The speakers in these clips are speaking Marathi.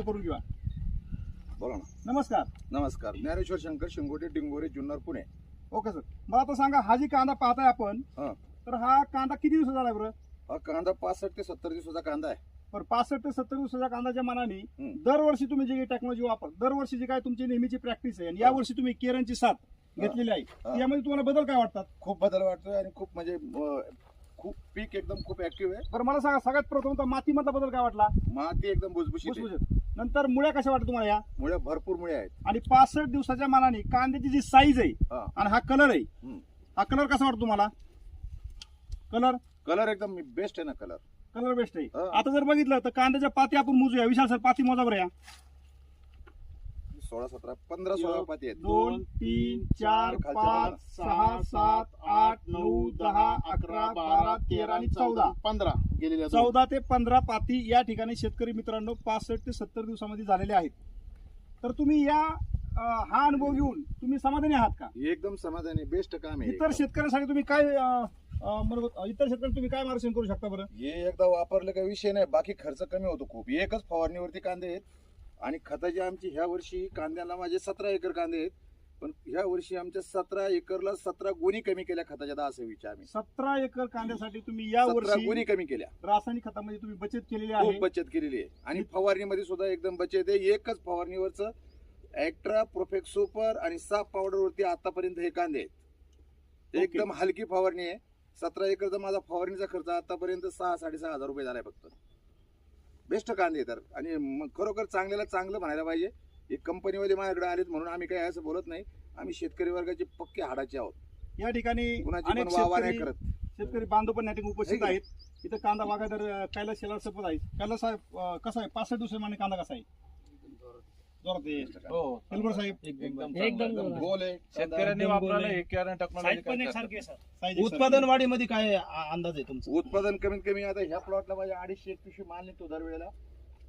व्यक्त करून घेऊया बोला ना. नमस्कार. नमस्कार. ज्ञानेश्वर शंकर शिंगोटे डिंगोरे जुन्नर पुणे. Okay sir. मला आता सांगा हा जी कांदा पाहताय आपण हा. तर हा कांदा किती दिवसाचा झाला बरं? हा कांदा पासष्ट ते सत्तर दिवसाचा कांदा आहे. बरं पासष्ट ते सत्तर दिवसाच्या कांद्याच्या मानाने. दरवर्षी तुम्ही जी टेक्नॉलॉजी वापर दरवर्षी जी काय तुमची नेहमीची प्रॅक्टिस आहे आणि यावर्षी तुम्ही केरनची साथ घेतलेली आहे. यामध्ये तुम्हाला बदल काय वाटतात? खूप बदल वाटतोय आणि खूप म्हणजे अं, खूप पीक एकदम खूप ऍक्टिव्ह आहे. बरं मला सांगा सगळ्यात प्रथम तर मातीमधला बदल काय वाटला? माती एकदम भुसभुशीत आहे. भुसभुशीत. नंतर मुळ्या कशा वाटत तुम्हाला या? मुळे भरपूर मुळे आहेत. आणि पासष्ट दिवसाच्या मानाने कांद्याची जी साईज आहे हा. आणि हा कलर आहे हम्म. हा कलर कसा वाटतो तुम्हाला? कलर कलर एकदम बेस्ट आहे ना कलर कलर बेस्ट आहे. हा. आता जर बघितलं तर कांद्याच्या पाती आपण मोजूया. विशाल सर पाती मोजा बरं या. सोळा सतरा पंधरा सोळा पाती आहेत. दोन तीन चार पाच सहा सात आठ नऊ दहा अकरा बारा तेरा आणि चौदा. पंधरा. गेलेल्या दोन. चौदा ते पंधरा पाती या ठिकाणी शेतकरी मित्रांनो पासष्ट ते सत्तर दिवसामध्ये झालेले आहेत. तर तुम्ही या अं, हा अनुभव घेऊन तुम्ही समाधानी आहात का? एकदम समाधानी बेस्ट काम आहे इतर. शेतकऱ्यांसाठी तुम्ही काय अं, अं, इतर शेतकऱ्यांना तुम्ही काय मार्गदर्शन करू शकता बरं? हे एकदा वापरलं काही विषय नाही बाकी खर्च कमी होतो खूप. एकच फवारणीवरती कांदे आहेत आणि खताची आमची ह्या वर्षी कांद्याला माझे सतरा एकर कांदे आहेत. पण ह्या वर्षी आमच्या सतरा एकरला सतरा गुणी कमी केल्या खताच्या दहा सव्वीच्या आम्ही. सतरा एकर कांद्यासाठी तुम्ही या सतरा वर्षी गुणी कमी केल्या. रासायनिक खतामध्ये तुम्ही बचत केलेली खूप आहे. बचत केलेली आहे. आणि फवारणीमध्ये सुद्धा एकदम बचत आहे. एकच फवारणीवरच ऍक्ट्रा प्रोफेक्ट सुपर आणि साप पावडर वरती आतापर्यंत हे कांदे आहेत. ओके. एकदम हलकी फवारणी आहे. सतरा एकरचा माझा फवारणीचा खर्च आतापर्यंत सहा साडेसहा हजार रुपये झालाय फक्त. बेस्ट कांदे तर. आणि म- खरोखर चांगल्याला चांगलं म्हणायला पाहिजे. हे कंपनीवाले माझ्याकडे आलेत म्हणून आम्ही काही असं बोलत नाही. आम्ही शेतकरी वर्गाचे पक्के हाडाचे आहोत. या ठिकाणी कुणाची अनेक पण वाह नाही शेतकरी करत. शेतकरी बांधव पण या ठिकाणी उपस्थित आहे. आहेत. इथं कांदा बागायदार अं, कैलास शेलार सपत आहे कैलास साहेब अं, कसा आहे? पासष्ट दिवसामाने कांदा कसा आहे? जोरात आहे. हो. तेलबर साहेब. एकदम गोल आहे. शेतकऱ्यांनी वापरायला हे टेक्नॉलॉजी साईज उत्पादन वाढीमध्ये काय आ- अंदाज आहे तुमचा? उत्पादन कमीत कमी आता ह्या प्लॉटला पाहिजे अडीचशे एक पिशवी माल निघतो दरवेळेला.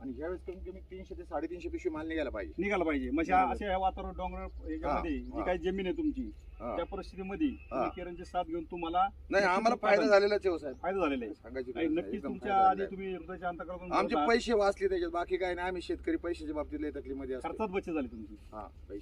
आणि ह्यावेळेस कमीत कमी तीनशे ते साडेतीनशे पिशवी माल निघायला पाहिजे. निघाला पाहिजे. म्हणजे अशा वातावरण डोंगर याच्यामध्ये हा, जी हा. काही जमीन आहे तुमची हा. त्या परिस्थितीमध्ये तुम्ही केरनची साथ घेऊन तुम्हाला नाही आम्हाला फायदा झालेलाच आहे हो साहेब. फायदा झालेला आहे. सांगायची आणि गरज नाही, नक्कीच एकदम तुमच्या फायदा आधी. तुम्ही हृदयाच्या अंतकरातून आमचे. पैसे वाचले त्याच्यात बाकी काय नाही आम्ही शेतकरी पैशाच्या बाबतीत लय तकलीफमध्ये खर्चात बचत झाली तुमची. हा पैसे.